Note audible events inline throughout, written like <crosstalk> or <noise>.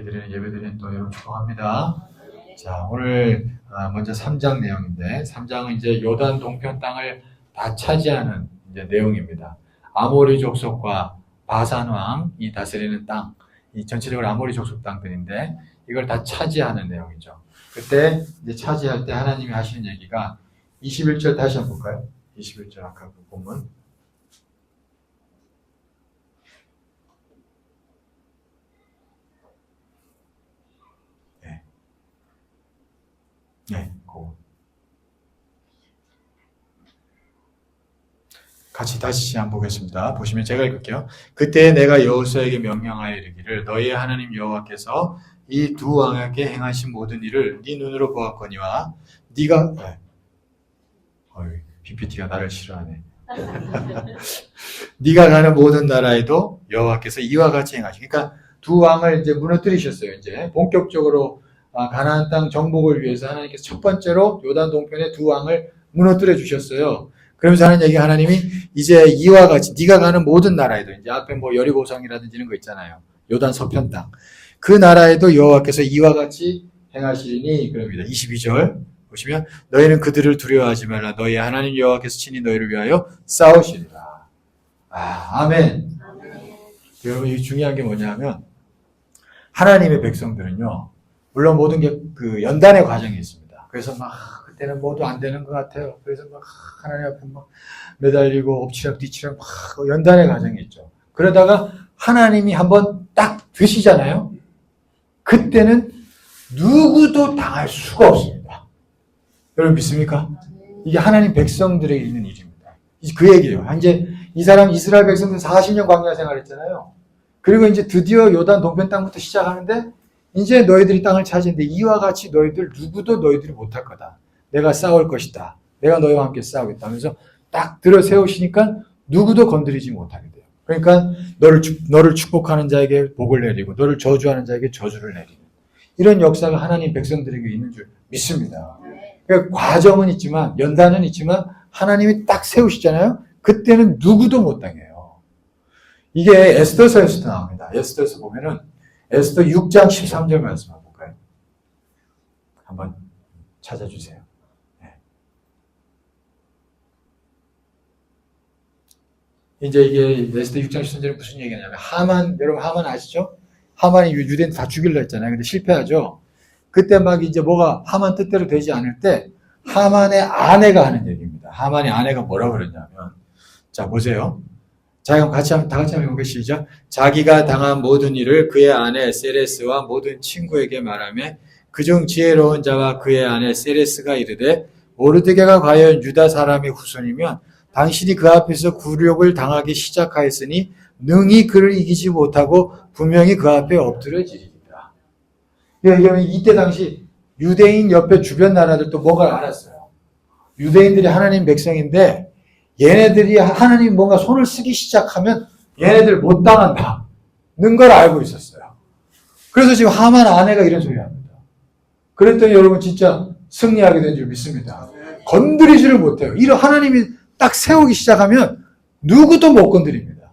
함께 드리는 예배 드리는 또 여러분 축복합니다. 자, 오늘 아, 먼저 3장 내용인데 3장은 이제 요단 동편 땅을 다 차지하는 이제 내용입니다. 아모리 족속과 바산 왕이 다스리는 땅, 이 전체적으로 아모리 족속 땅들인데 이걸 다 차지하는 내용이죠. 그때 이제 차지할 때 하나님이 하시는 얘기가 21절 다시 한번 볼까요? 21절 아까 그 본문. 네. 네, 그 같이 다시 한번 보겠습니다. 보시면 제가 읽을게요. 그때 내가 여호수아에게 명령하여 이르기를 너희의 하나님 여호와께서 이 두 왕에게 행하신 모든 일을 네 눈으로 보았거니와 네가 네. 어이, PPT가 나를 싫어하네. <laughs> 네가 가는 모든 나라에도 여호와께서 이와 같이 행하시. 그러니까 두 왕을 이제 무너뜨리셨어요. 이제 본격적으로 아, 가나안 땅 정복을 위해서 하나님께서 첫 번째로 요단 동편의 두 왕을 무너뜨려 주셨어요. 그러면서 하는 얘기 하나님이 이제 이와 같이 네가 가는 모든 나라에도 이제 앞에 뭐 여리고성이라든지 이런 거 있잖아요. 요단 서편 땅. 그 나라에도 여호와께서 이와 같이 행하시리니 그럽니다. 22절 보시면 너희는 그들을 두려워하지 말라 너희 하나님 여호와께서 친히 너희를 위하여 싸우시리라. 아, 아멘. 여러분 이 중요한 게 뭐냐면 하나님의 백성들은요. 물론 모든 게 그 연단의 과정이 있습니다. 그래서 막 그때는 뭐도 안 되는 것 같아요. 그래서 막 하나님 앞에 막 매달리고 엎치락 뒤치락 막 연단의 과정이 있죠. 그러다가 하나님이 한번 딱 드시잖아요. 그때는 누구도 당할 수가 없습니다. 여러분 믿습니까? 이게 하나님 백성들에게 있는 일입니다. 그 얘기예요. 이제 이 사람 이스라엘 백성들 40년 광야 생활했잖아요. 그리고 이제 드디어 요단 동편 땅부터 시작하는데 이제 너희들이 땅을 차지했는데 이와 같이 너희들 누구도 너희들이 못할 거다. 내가 싸울 것이다. 내가 너희와 함께 싸우겠다. 하면서 딱 들어 세우시니까 누구도 건드리지 못하게 돼요. 그러니까 너를 축- 너를 축복하는 자에게 복을 내리고 너를 저주하는 자에게 저주를 내리는 이런 역사가 하나님 백성들에게 있는 줄 믿습니다. 그러니까 과정은 있지만 연단은 있지만 하나님이 딱 세우시잖아요. 그때는 누구도 못 당해요. 이게 에스더서에서도 나옵니다. 에스더서 보면은 에스더 6장 13절 말씀 한번 볼까요? 한번 찾아주세요. 네. 이제 이게 에스더 6장 13절은 무슨 얘기냐면 하만 여러분 하만 아시죠? 하만이 유대인 다 죽이려 했잖아요. 근데 실패하죠. 그때 막 이제 뭐가 하만 뜻대로 되지 않을 때 하만의 아내가 하는 얘기입니다. 하만의 아내가 뭐라고 그러냐면 자 보세요. 자 그럼 같이 다 같이 한번. 시작. 자기가 당한 모든 일을 그의 아내 세레스와 모든 친구에게 말하며 그중 지혜로운 자와 그의 아내 세레스가 이르되 모르드게가 과연 유다 사람의 후손이면 당신이 그 앞에서 굴욕을 당하기 시작하였으니 능히 그를 이기지 못하고 분명히 그 앞에 엎드려지리라. 왜냐하면 이때 당시 유대인 옆에 주변 나라들도 뭐가 알았어요. 유대인들이 하나님 백성인데 얘네들이 하나님 뭔가 손을 쓰기 시작하면 얘네들 못 당한다. 는 걸 알고 있었어요. 그래서 지금 하만 아내가 이런 소리 합니다. 그랬더니 여러분 진짜 승리하게 된 줄 믿습니다. 건드리지를 못해요. 이런 하나님이 딱 세우기 시작하면 누구도 못 건드립니다.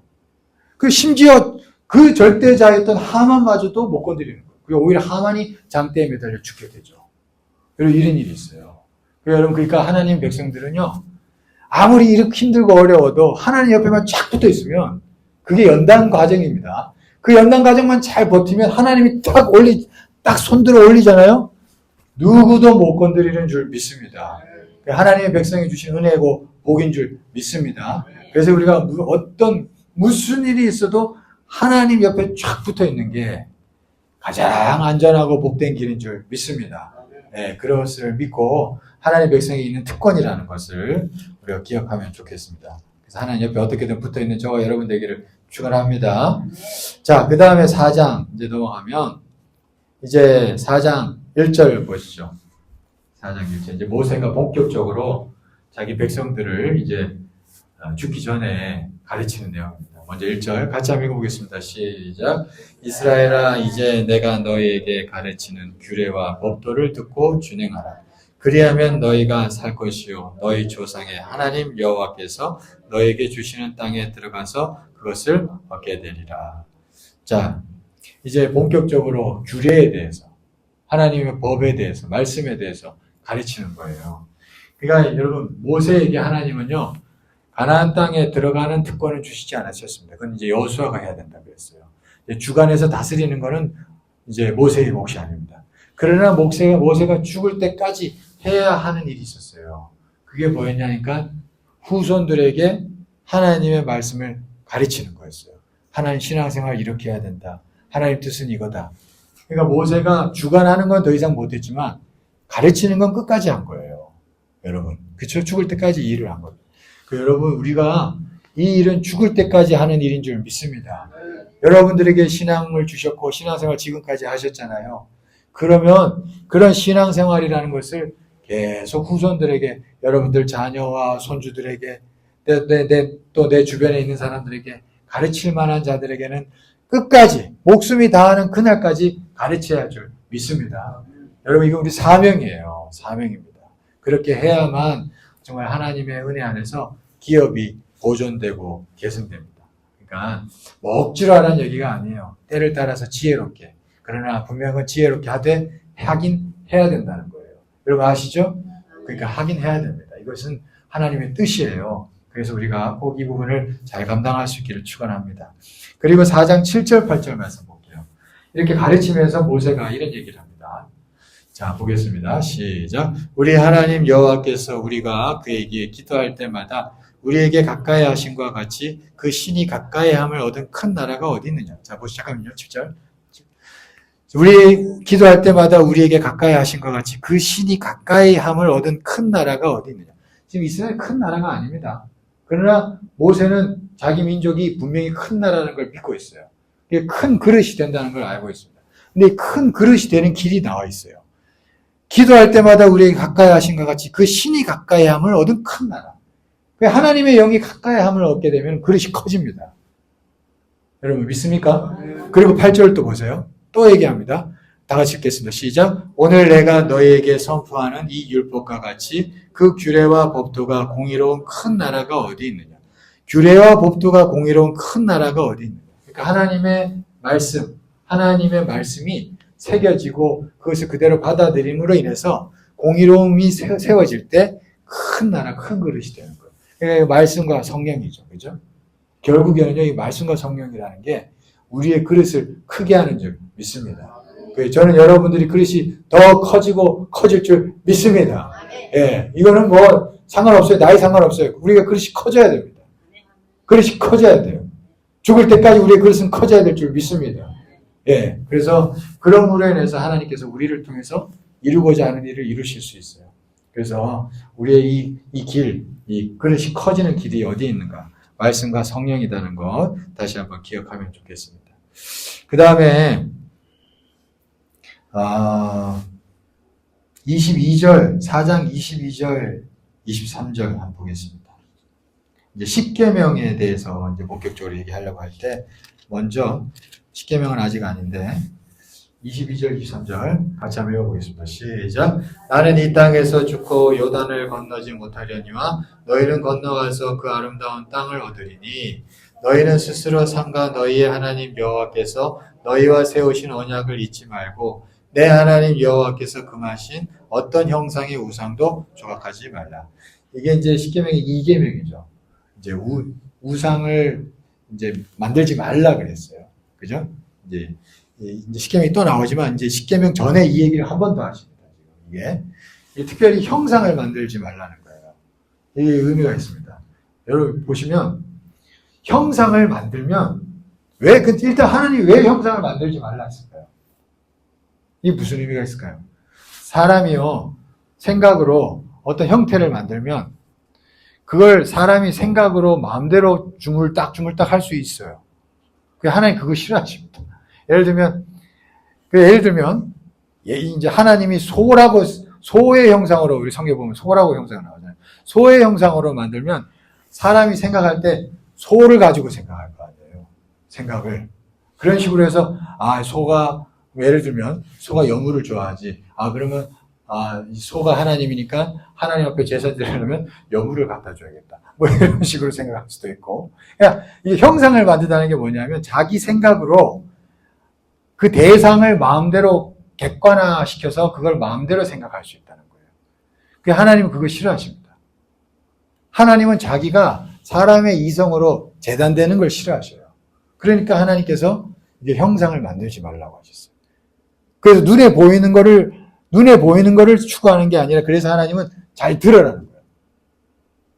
그 심지어 그 절대자였던 하만마저도 못 건드리는 거예요. 그리고 오히려 하만이 장대에 매달려 죽게 되죠. 그리고 이런 일이 있어요. 그래서 여러분 그러니까 하나님 백성들은요. 아무리 이렇게 힘들고 어려워도 하나님 옆에만 쫙 붙어 있으면 그게 연단 과정입니다. 그 연단 과정만 잘 버티면 하나님이 딱 올리, 딱 손들어 올리잖아요? 누구도 못 건드리는 줄 믿습니다. 하나님의 백성이 주신 은혜고 복인 줄 믿습니다. 그래서 우리가 무- 어떤, 무슨 일이 있어도 하나님 옆에 쫙 붙어 있는 게 가장 안전하고 복된 길인 줄 믿습니다. 네, 그것을 믿고 하나님 백성이 있는 특권이라는 것을 우리가 기억하면 좋겠습니다. 그래서 하나님 옆에 어떻게든 붙어 있는 저와 여러분 되기를 축원합니다. 자, 그 다음에 4장 이제 넘어가면 이제 4장 1절 보시죠. 4장 1절 이제 모세가 본격적으로 자기 백성들을 이제 어, 죽기 전에 가르치는 내용입니다. 먼저 1절 같이 한번 읽어보겠습니다. 시작. 이스라엘아 이제 내가 너희에게 가르치는 규례와 법도를 듣고 준행하라. 그리하면 너희가 살 것이요 너희 조상의 하나님 여호와께서 너희에게 주시는 땅에 들어가서 그것을 얻게 되리라. 자, 이제 본격적으로 규례에 대해서, 하나님의 법에 대해서, 말씀에 대해서 가르치는 거예요. 그러니까 여러분, 모세에게 하나님은요, 가나안 땅에 들어가는 특권을 주시지 않으셨습니다. 그건 이제 여수아가 해야 된다 그랬어요. 이제 주관에서 다스리는 거는 이제 모세의 몫이 아닙니다. 그러나 모세가, 모세가 죽을 때까지 해야 하는 일이 있었어요. 그게 뭐였냐니까 후손들에게 하나님의 말씀을 가르치는 거였어요. 하나님 신앙생활 이렇게 해야 된다. 하나님 뜻은 이거다. 그러니까 모세가 주관하는 건 더 이상 못했지만 가르치는 건 끝까지 한 거예요. 여러분. 그쵸? 죽을 때까지 이 일을 한 거예요. 그 여러분, 우리가 이 일은 죽을 때까지 하는 일인 줄 믿습니다. 여러분들에게 신앙을 주셨고 신앙생활 지금까지 하셨잖아요. 그러면 그런 신앙생활이라는 것을 계속 후손들에게 여러분들 자녀와 손주들에게 또 내 주변에 있는 사람들에게 가르칠 만한 자들에게는 끝까지 목숨이 다하는 그날까지 가르쳐야 줄 믿습니다. 여러분 이거 우리 사명이에요. 사명입니다. 그렇게 해야만 정말 하나님의 은혜 안에서 기업이 보존되고 개선됩니다. 그러니까 뭐 억지로 하라는 얘기가 아니에요. 때를 따라서 지혜롭게. 그러나 분명한 지혜롭게 하되 하긴 해야 된다는 거예요. 여러분 아시죠? 그러니까 하긴 해야 됩니다. 이것은 하나님의 뜻이에요. 그래서 우리가 꼭 이 부분을 잘 감당할 수 있기를 축원합니다. 그리고 4장 7절 8절 말씀 볼게요. 이렇게 가르치면서 모세가 이런 얘기를 합니다. 자, 보겠습니다. 시작. 우리 하나님 여호와께서 우리가 그에게 기도할 때마다 우리에게 가까이 하신과 같이 그 신이 가까이 함을 얻은 큰 나라가 어디 있느냐. 자, 보시 잠깐만요. 7절. 우리 기도할 때마다 우리에게 가까이 하신 것 같이 그 신이 가까이 함을 얻은 큰 나라가 어디 있느냐. 지금 이스라엘 큰 나라가 아닙니다. 그러나 모세는 자기 민족이 분명히 큰 나라라는 걸 믿고 있어요. 이게 큰 그릇이 된다는 걸 알고 있습니다. 근데 큰 그릇이 되는 길이 나와 있어요. 기도할 때마다 우리에게 가까이 하신 것 같이 그 신이 가까이 함을 얻은 큰 나라. 하나님의 영이 가까이 함을 얻게 되면 그릇이 커집니다. 여러분 믿습니까? 그리고 8절 또 보세요. 또 얘기합니다. 다 같이 읽겠습니다. 시작. 오늘 내가 너희에게 선포하는 이 율법과 같이 그 규례와 법도가 공의로운 큰 나라가 어디 있느냐. 규례와 법도가 공의로운 큰 나라가 어디 있느냐. 그러니까 하나님의 말씀, 하나님의 말씀이 새겨지고 그것을 그대로 받아들임으로 인해서 공의로움이 세워질 때 큰 나라, 큰 그릇이 되는 거예요. 그러니까 말씀과 성령이죠. 그죠? 결국에는요, 이 말씀과 성령이라는 게 우리의 그릇을 크게 하는 줄 믿습니다. 저는 여러분들이 그릇이 더 커지고 커질 줄 믿습니다. 예, 이거는 뭐 상관없어요. 나이 상관없어요. 우리가 그릇이 커져야 됩니다. 그릇이 커져야 돼요. 죽을 때까지 우리의 그릇은 커져야 될 줄 믿습니다. 예, 그래서 그런 으로 인해서 하나님께서 우리를 통해서 이루고자 하는 일을 이루실 수 있어요. 그래서 우리의 이, 이 길, 이 그릇이 커지는 길이 어디에 있는가? 말씀과 성령이라는 것 다시 한번 기억하면 좋겠습니다. 그 다음에 아, 22절, 4장 22절, 23절 한번 보겠습니다. 이제 십계명에 대해서 이제 본격적으로 얘기하려고 할 때 먼저 십계명은 아직 아닌데 22절, 23절 같이 한번 읽어보겠습니다. 시작. 나는 이 땅에서 죽고 요단을 건너지 못하려니와 너희는 건너가서 그 아름다운 땅을 얻으리니 너희는 스스로 삼가 너희의 하나님 여호와께서 너희와 세우신 언약을 잊지 말고 내 하나님 여호와께서 금하신 어떤 형상의 우상도 조각하지 말라. 이게 이제 십계명의 이계명이죠. 이제 우, 우상을 이제 만들지 말라 그랬어요. 그죠? 이제 이제 십계명이 또 나오지만 이제 십계명 전에 이 얘기를 한 번 더 하십니다. 이게 특별히 형상을 만들지 말라는 거예요. 이게 의미가 있습니다. 여러분 보시면 형상을 만들면 왜그 일단 하나님이 왜 형상을 만들지 말라 했을까요? 이 무슨 의미가 있을까요? 사람이요, 생각으로 어떤 형태를 만들면 그걸 사람이 생각으로 마음대로 주물딱 주물딱 할 수 있어요. 그 하나님 그거 싫어하십니다. 예를 들면, 그 예를 들면, 예, 이제 하나님이 소라고, 소의 형상으로, 우리 성경 보면 소라고 형상 나오잖아요. 소의 형상으로 만들면 사람이 생각할 때 소를 가지고 생각할 거 아니에요. 생각을. 그런 식으로 해서, 아, 소가 예를 들면 소가 여물을 좋아하지. 아 그러면 아, 소가 하나님이니까 하나님 앞에 제사 드리려면 여물을 갖다 줘야겠다. 뭐 이런 식으로 생각할 수도 있고. 그러니까 이 형상을 만든다는 게 뭐냐면 자기 생각으로 그 대상을 마음대로 객관화시켜서 그걸 마음대로 생각할 수 있다는 거예요. 그 하나님은 그거 싫어하십니다. 하나님은 자기가 사람의 이성으로 재단되는 걸 싫어하셔요. 그러니까 하나님께서 이제 형상을 만들지 말라고 하셨어요. 그래서 눈에 보이는 거를 눈에 보이는 거를 추구하는 게 아니라 그래서 하나님은 잘 들으라는 거예요.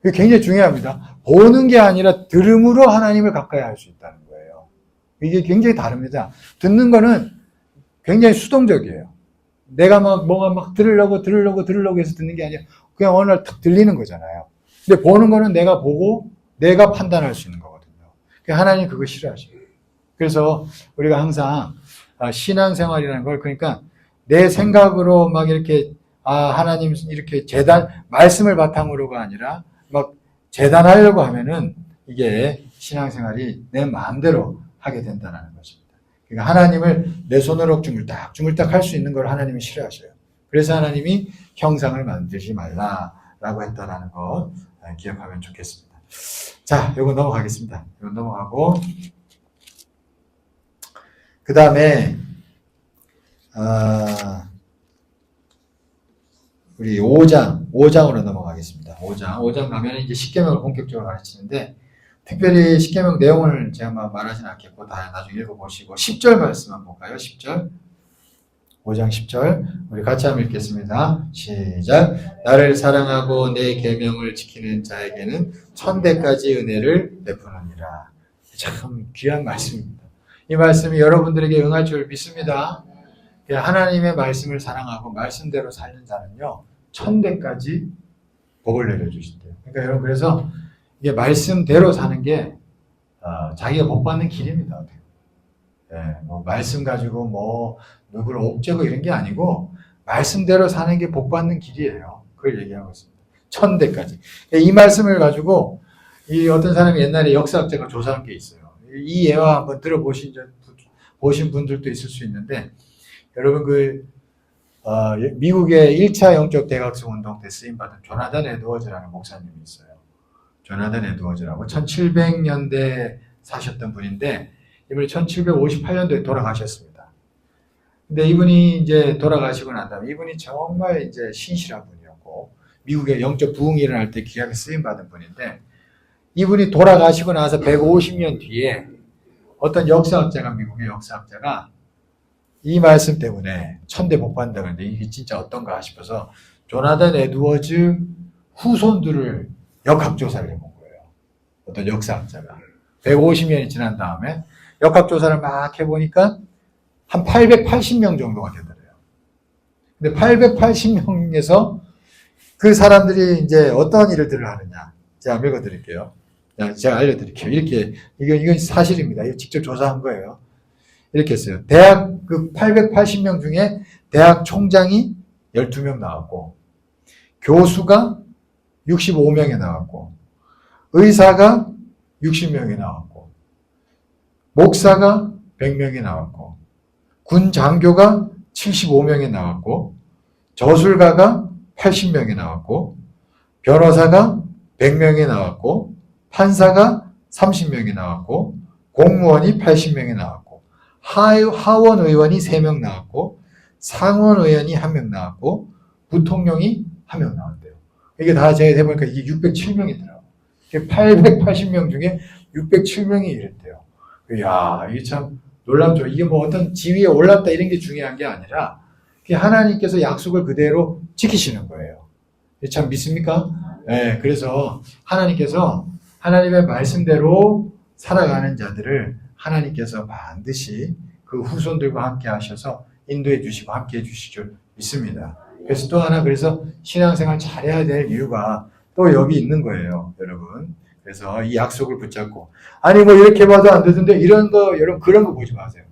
그게 굉장히 중요합니다. 보는 게 아니라 들음으로 하나님을 가까이 할 수 있다는 거예요. 이게 굉장히 다릅니다. 듣는 거는 굉장히 수동적이에요. 내가 막 뭐가 막 들으려고 들으려고 들으려고 해서 듣는 게 아니라 그냥 어느 날 탁 들리는 거잖아요. 근데 보는 거는 내가 보고 내가 판단할 수 있는 거거든요. 그러니까 하나님 그거 싫어하셔요. 그래서 우리가 항상 아, 신앙생활이라는 걸 그러니까 내 생각으로 막 이렇게 아 하나님 이렇게 재단 말씀을 바탕으로가 아니라 막 재단하려고 하면은 이게 신앙생활이 내 마음대로 하게 된다는 것입니다. 그러니까 하나님을 내 손으로 주물딱 주물딱 할 수 있는 걸 하나님이 싫어하셔요. 그래서 하나님이 형상을 만들지 말라라고 했다라는 거 아, 기억하면 좋겠습니다. 자, 요거 넘어가겠습니다. 요거 넘어가고 그 다음에 아, 우리 5장, 5장으로 넘어가겠습니다. 5장. 5장 가면 이제 십계명을 본격적으로 가르치는데 특별히 십계명 내용을 제가 막 말하진 않겠고 다 나중에 읽어보시고 10절 말씀만 볼까요? 10절. 5장 10절 우리 같이 한번 읽겠습니다. 시작. 나를 사랑하고 내 계명을 지키는 자에게는 천대까지 은혜를 베푸느니라. 참 귀한 말씀입니다. 이 말씀이 여러분들에게 응할 줄 믿습니다. 하나님의 말씀을 사랑하고 말씀대로 사는 자는요 천대까지 복을 내려주신대요. 그러니까 여러분 그래서 이게 말씀대로 사는 게 어, 자기가 복 받는 길입니다. 예, 뭐 말씀 가지고 뭐 누구를 옥죄고 이런 게 아니고 말씀대로 사는 게 복 받는 길이에요. 그걸 얘기하고 있습니다. 천대까지. 이 말씀을 가지고 이 어떤 사람이 옛날에 역사학자가 조사한 게 있어요. 이 예화 한번 들어보신 적, 보신 분들도 있을 수 있는데 여러분 그 어, 미국의 1차 영적 대각성 운동 때 쓰임 받은 조나단 에드워즈라는 목사님이 있어요. 조나단 에드워즈라고 1700년대 사셨던 분인데 이분이 1758년도에 돌아가셨습니다. 근데 이분이 이제 돌아가시고 난 다음에 이분이 정말 이제 신실한 분이었고 미국의 영적 부흥이 일어날 때 귀하게 쓰임 받은 분인데 이분이 돌아가시고 나서 150년 뒤에 어떤 역사학자가 미국의 역사학자가 이 말씀 때문에 천대 복 받는다 그러는데 이게 진짜 어떤가 싶어서 조나단 에드워즈 후손들을 역학조사를 해본 거예요. 어떤 역사학자가. 150년이 지난 다음에 역학조사를 막 해보니까 한 880명 정도가 되더래요. 근데 880명에서 그 사람들이 이제 어떤 일들을 하느냐. 제가 읽어드릴게요. 제가 알려드릴게요. 이렇게, 이건, 이건 사실입니다. 이거 직접 조사한 거예요. 이렇게 했어요. 대학 그 880명 중에 대학 총장이 12명 나왔고, 교수가 65명이 나왔고, 의사가 60명이 나왔고, 목사가 100명이 나왔고, 군 장교가 75명이 나왔고, 저술가가 80명이 나왔고, 변호사가 100명이 나왔고, 판사가 30명이 나왔고, 공무원이 80명이 나왔고, 하원 의원이 3명 나왔고, 상원 의원이 1명 나왔고, 부통령이 1명 나왔대요. 이게 다 제가 해보니까 이게 607명이더라고요. 880명 중에 607명이 이랬대요. 이야, 이게 참 놀랍죠. 이게 뭐 어떤 지위에 올랐다 이런 게 중요한 게 아니라, 하나님께서 약속을 그대로 지키시는 거예요. 참 믿습니까? 네, 그래서 하나님께서 하나님의 말씀대로 살아가는 자들을 하나님께서 반드시 그 후손들과 함께 하셔서 인도해 주시고 함께 해 주실 줄 믿습니다. 그래서 또 하나 그래서 신앙생활 잘해야 될 이유가 또 여기 있는 거예요, 여러분. 그래서 이 약속을 붙잡고 아니 뭐 이렇게 봐도 안 되던데 이런 거 여러분 그런 거 보지 마세요.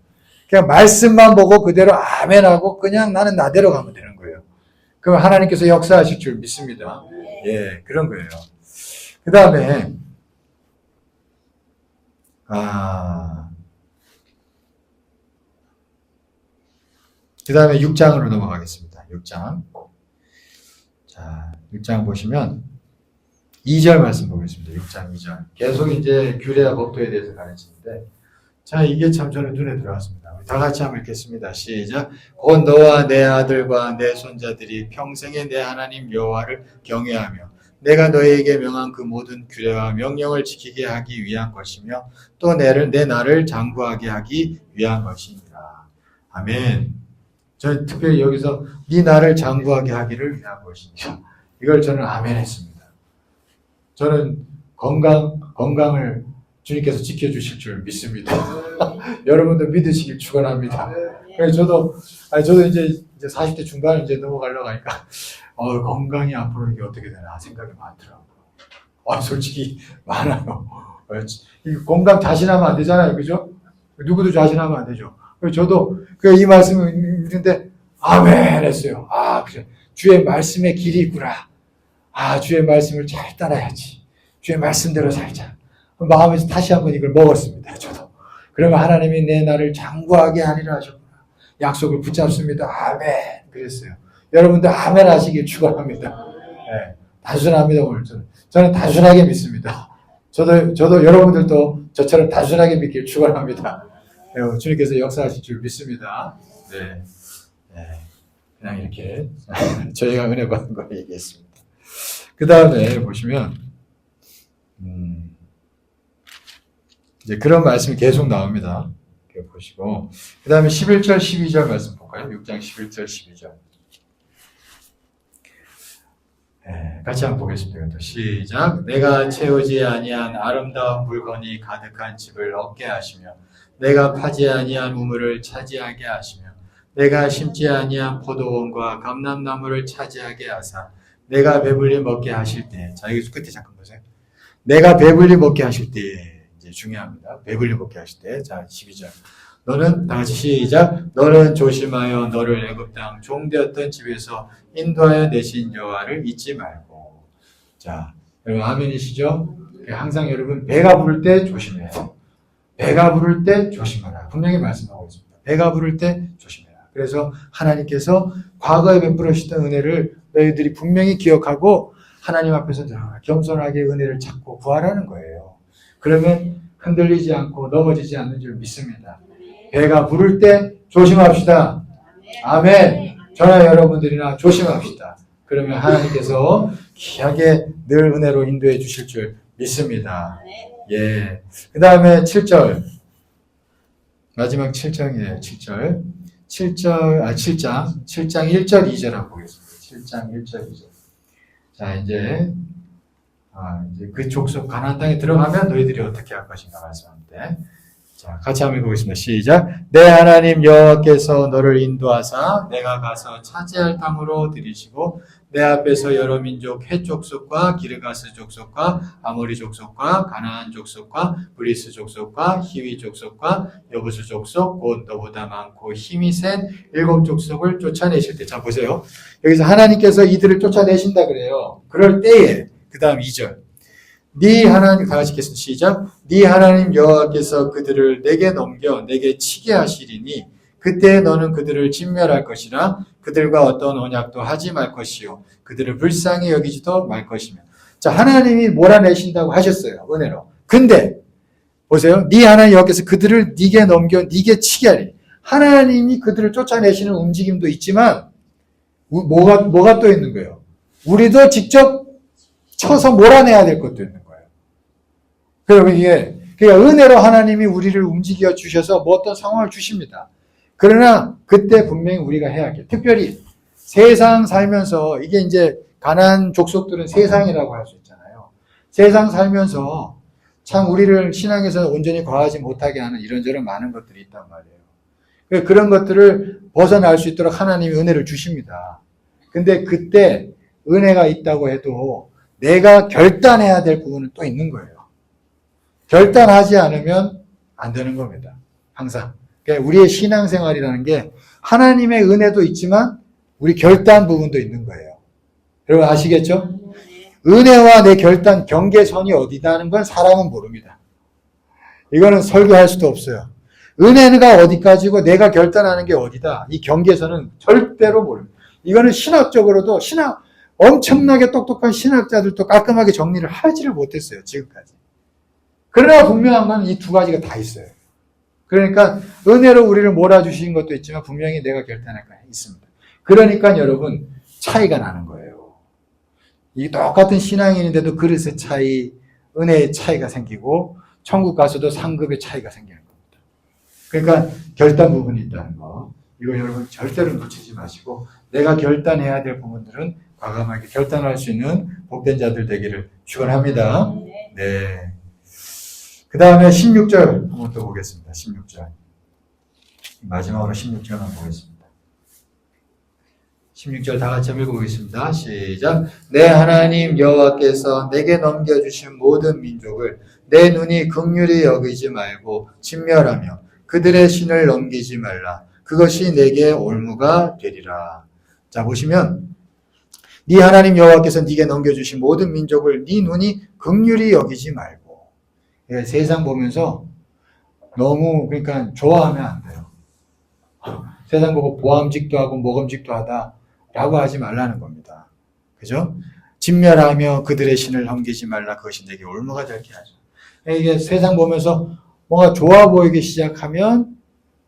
그냥 말씀만 보고 그대로 아멘하고 그냥 나는 나대로 가면 되는 거예요. 그럼 하나님께서 역사하실 줄 믿습니다. 예, 그런 거예요. 그 다음에 아, 그 다음에 6장으로 넘어가겠습니다. 6장. 자, 6장 보시면 2절 말씀 보겠습니다. 6장 2절. 계속 이제 규례와 법도에 대해서 가르치는데, 자, 이게 참 저는 눈에 들어왔습니다. 다 같이 한번 읽겠습니다. 시작. 곧 너와 내 아들과 내 손자들이 평생에 내 하나님 여호와를 경외하며 내가 너희에게 명한 그 모든 규례와 명령을 지키게 하기 위한 것이며 또 내를 내 나를 장구하게 하기 위한 것이니라. 아멘. 저는 특별히 여기서 네 나를 장구하게 하기를 위한 것이니라. 이걸 저는 아멘 했습니다. 저는 건강 건강을 주님께서 지켜주실 줄 믿습니다. <laughs> 여러분도 믿으시길 축원합니다. 그래서 저도 아니 저도 이제 이제 40대 중반을 이제 넘어가려고 하니까 어, 건강이 앞으로 이게 어떻게 되나 생각이 많더라고요. 아 솔직히 많아요. 어, 이 건강 자신하면 안 되잖아요, 그죠? 누구도 자신하면 안 되죠. 저도 그 이 말씀을 읽는데 아멘 했어요. 아 그래 주의 말씀의 길이 있구나. 아 주의 말씀을 잘 따라야지. 주의 말씀대로 살자. 마음에서 다시 한번 이걸 먹었습니다. 저도. 그러면 하나님이 내 나를 장구하게 하리라 하셨구나. 약속을 붙잡습니다. 아멘. 그랬어요. 여러분들 아멘 하시길 축원합니다. 네, 단순합니다 오늘 저는. 저는 단순하게 믿습니다. 저도 저도 여러분들도 저처럼 단순하게 믿길 축원합니다. 네, 주님께서 역사하실 줄 믿습니다. 네, 네. 그냥 이렇게 <laughs> 저희가 은혜 받은 거 얘기했습니다. 그 다음에 보시면 음, 이제 그런 말씀이 계속 나옵니다. 이렇게 보시고 그 다음에 11절 12절 말씀 볼까요? 6장 11절 12절 네, 같이 한번 보겠습니다. 시작. 내가 채우지 아니한 아름다운 물건이 가득한 집을 얻게 하시며, 내가 파지 아니한 우물을 차지하게 하시며, 내가 심지 아니한 포도원과 감람나무를 차지하게 하사, 내가 배불리 먹게 하실 때, 자 여기서 끝에 잠깐 보세요. 내가 배불리 먹게 하실 때, 이제 중요합니다. 배불리 먹게 하실 때, 자 12절. 너는 다 같이 시작. 너는 조심하여 너를 애굽 땅 종되었던 집에서 인도하여 내신 여호와를 잊지 말고. 자, 여러분 아멘이시죠? 항상 여러분 배가 부를 때 조심해요. 배가 부를 때 조심하라. 분명히 말씀하고 있습니다. 배가 부를 때 조심해라. 그래서 하나님께서 과거에 베풀으셨던 은혜를 너희들이 분명히 기억하고 하나님 앞에서 겸손하게 은혜를 찾고 구하라는 거예요. 그러면 흔들리지 않고 넘어지지 않는 줄 믿습니다. 배가 부를 때 조심합시다. 아멘. 저나 여러분들이나 조심합시다. 그러면 하나님께서 귀하게 늘 은혜로 인도해 주실 줄 믿습니다. 예. 그 다음에 7절. 마지막 7장이에요. 7절. 7절, 아, 7장. 7장 1절, 2절 한번 보겠습니다. 7장 1절, 2절. 자, 이제, 아, 이제 그 족속 가나안 땅에 들어가면 너희들이 어떻게 할 것인가 말씀하는데. 자, 같이 한번 읽어보겠습니다. 시작. 내 하나님 여호와께서 너를 인도하사 내가 가서 차지할 땅으로 들이시고 내 앞에서 여러 민족 헷 족속과 기르가스 족속과 아모리 족속과 가나안 족속과 브리스 족속과 히위 족속과 여부수 족속 곧 너보다 많고 힘이 센 일곱 족속을 쫓아내실 때. 자, 보세요. 여기서 하나님께서 이들을 쫓아내신다 그래요. 그럴 때에 그 다음 2절. 네 하나님 다 같이 읽겠습니다. 시작. 네 하나님 여호와께서 그들을 내게 넘겨 내게 치게 하시리니 그때 너는 그들을 진멸할 것이라 그들과 어떤 언약도 하지 말 것이요 그들을 불쌍히 여기지도 말 것이며 자 하나님이 몰아내신다고 하셨어요 은혜로 근데 보세요 네 하나님 여호와께서 그들을 네게 넘겨 네게 치게 하리 하나님이 그들을 쫓아내시는 움직임도 있지만 뭐가 뭐가 또 있는 거예요 우리도 직접 쳐서 몰아내야 될 것도 있는 거예요. 그러면 이게 그러니까 은혜로 하나님이 우리를 움직여 주셔서 뭐 어떤 상황을 주십니다. 그러나 그때 분명히 우리가 해야 할 특별히 세상 살면서 이게 이제 가난 족속들은 세상이라고 할 수 있잖아요. 세상 살면서 참 우리를 신앙에서 온전히 과하지 못하게 하는 이런저런 많은 것들이 있단 말이에요. 그런 것들을 벗어날 수 있도록 하나님이 은혜를 주십니다. 근데 그때 은혜가 있다고 해도 내가 결단해야 될 부분은 또 있는 거예요. 결단하지 않으면 안 되는 겁니다. 항상. 그러니까 우리의 신앙생활이라는 게 하나님의 은혜도 있지만 우리 결단 부분도 있는 거예요. 여러분 아시겠죠? 은혜와 내 결단 경계선이 어디다는 건 사람은 모릅니다. 이거는 설교할 수도 없어요. 은혜가 어디까지고 내가 결단하는 게 어디다. 이 경계선은 절대로 모릅니다. 이거는 신학적으로도 신학 엄청나게 똑똑한 신학자들도 깔끔하게 정리를 하지를 못했어요. 지금까지. 그러나 분명한 건 이 두 가지가 다 있어요. 그러니까 은혜로 우리를 몰아주신 것도 있지만 분명히 내가 결단할 거 있습니다. 그러니까 여러분 차이가 나는 거예요. 이 똑같은 신앙인인데도 그릇의 차이, 은혜의 차이가 생기고 천국 가서도 상급의 차이가 생기는 겁니다. 그러니까 결단 부분이 있다는 거. 이거 여러분 절대로 놓치지 마시고 내가 결단해야 될 부분들은 과감하게 결단할 수 있는 복된 자들 되기를 축원합니다. 네. 그 다음에 16절 한번 또 보겠습니다. 16절. 마지막으로 16절만 보겠습니다. 16절 다 같이 읽어보겠습니다. 시작. 내 하나님 여호와께서 내게 넘겨주신 모든 민족을 내 눈이 극률이 여기지 말고 진멸하며 그들의 신을 넘기지 말라. 그것이 내게 올무가 되리라. 자 보시면 네 하나님 여호와께서 네게 넘겨주신 모든 민족을 네 눈이 극률이 여기지 말고 예, 세상 보면서 너무 그러니까 좋아하면 안 돼요. 세상 보고 보암직도 하고 모금직도 하다라고 하지 말라는 겁니다. 그죠? 진멸하며 그들의 신을 넘기지 말라 그것이 내게 올무가 될게 하죠. 이게 세상 보면서 뭔가 좋아 보이기 시작하면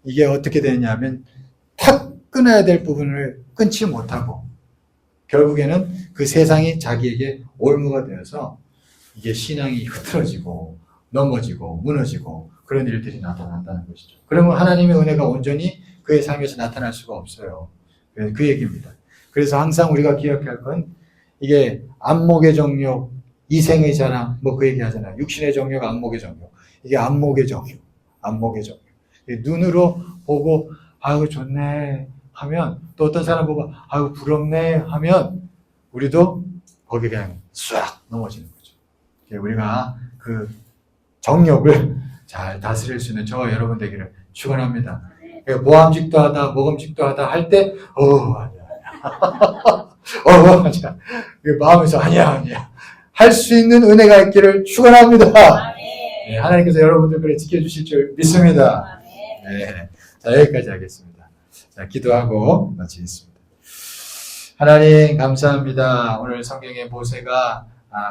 이게 어떻게 되냐면 탁 끊어야 될 부분을 끊지 못하고 결국에는 그 세상이 자기에게 올무가 되어서 이게 신앙이 흐트러지고 넘어지고 무너지고 그런 일들이 나타난다는 것이죠. 그러면 하나님의 은혜가 온전히 그의 삶에서 나타날 수가 없어요. 그- 그 얘기입니다. 그래서 항상 우리가 기억할 건 이게 안목의 정욕, 이생의 자랑, 뭐 그 얘기 하잖아요. 육신의 정욕, 안목의 정욕. 이게 안목의 정욕, 안목의 정욕. 이 눈으로 보고 아유 좋네 하면 또 어떤 사람 보고 아유 부럽네 하면 우리도 거기 그냥 싹 넘어지는 거죠. 이게 우리가 그 정욕을 <laughs> 잘 다스릴 수 있는 저와 여러분 되기를 축원합니다. 모함직도 하다, 모금직도 하다 할 때, 어, 아니야. 어, 아니야. <laughs> 그 마음에서 아니야, 아니야. 할 수 있는 은혜가 있기를 축원합니다. 네, 하나님께서 여러분들 그래 지켜주실 줄 믿습니다. 네. 자, 여기까지 하겠습니다. 자, 기도하고 마치겠습니다. 하나님, 감사합니다. 오늘 성경의 모세가 아,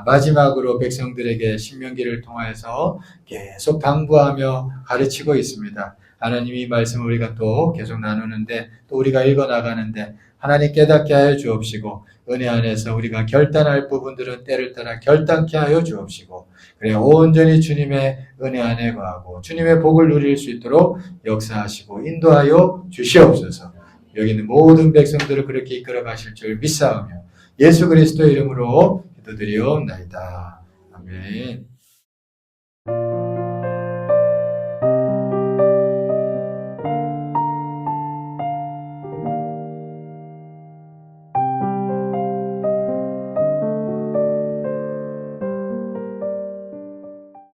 마지막으로 백성들에게 신명기를 통하여서 계속 당부하며 가르치고 있습니다. 하나님이 말씀을 우리가 또 계속 나누는데 또 우리가 읽어 나가는데 하나님 깨닫게 하여 주옵시고 은혜 안에서 우리가 결단할 부분들은 때를 따라 결단케 하여 주옵시고 그래 온전히 주님의 은혜 안에 거하고 주님의 복을 누릴 수 있도록 역사하시고 인도하여 주시옵소서. 여기 있는 모든 백성들을 그렇게 이끌어 가실 줄 믿사오며 예수 그리스도 이름으로 기도드리옵나이다. 아멘.